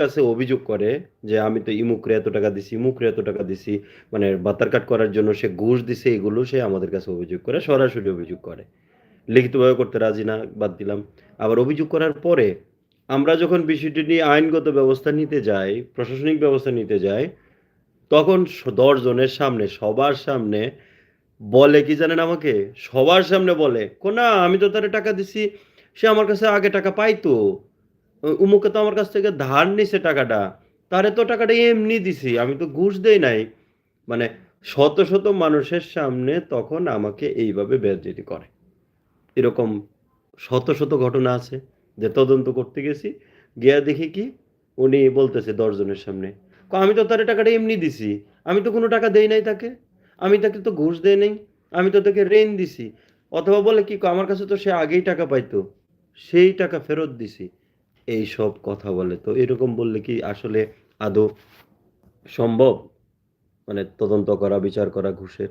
কাছে অভিযোগ করে যে আমি তো ইমুকরে এত টাকা দিছি, ইমুকরে এত টাকা দিছি মানে বাতার কাট করার জন্য সে ঘুষ দিছে, এগুলো সে আমাদের কাছে অভিযোগ করে, সরাসরি অভিযোগ করে। লিখিতভাবে করতে রাজি না, বাদ দিলাম। আবার অভিযোগ করার পরে আমরা যখন বিষয়টি নিয়ে আইনগত ব্যবস্থা নিতে যাই, প্রশাসনিক ব্যবস্থা নিতে যাই, তখন দশজনের সামনে, সবার সামনে বলে, কি জানেন আমাকে? সবার সামনে বলে কোনা আমি তো তারে টাকা দিছি, সে আমার কাছে আগে টাকা পাইতো। উমুকে তো আমার কাছ থেকে ধার নিছে টাকাটা তারে তো টাকাটা এমনি দিছি আমি তো ঘুষ দেই নাই। মানে শত শত মানুষের সামনে তখন আমাকে এইভাবে বেজ্জতি করে। এরকম শত শত ঘটনা আছে যে তদন্ত করতে গেছি গিয়া দেখি কি উনি বলতেছে দশজনের সামনে "ক, আমি তো তার টাকাটা এমনি দিছি আমি তো কোনো টাকা দেই নাই তাকে আমি তাকে তো ঘুষ দেই নাই আমি তো তাকে ঋণ দিছি অথবা বলে "ক, আমার কাছে তো সে আগেই টাকা পাইতো সেই টাকা ফেরত দিছি। এই সব কথা বলে। তো এরকম বললে কি আসলে আদৌ সম্ভব? মানে তদন্ত করা, বিচার করা, ঘুষের?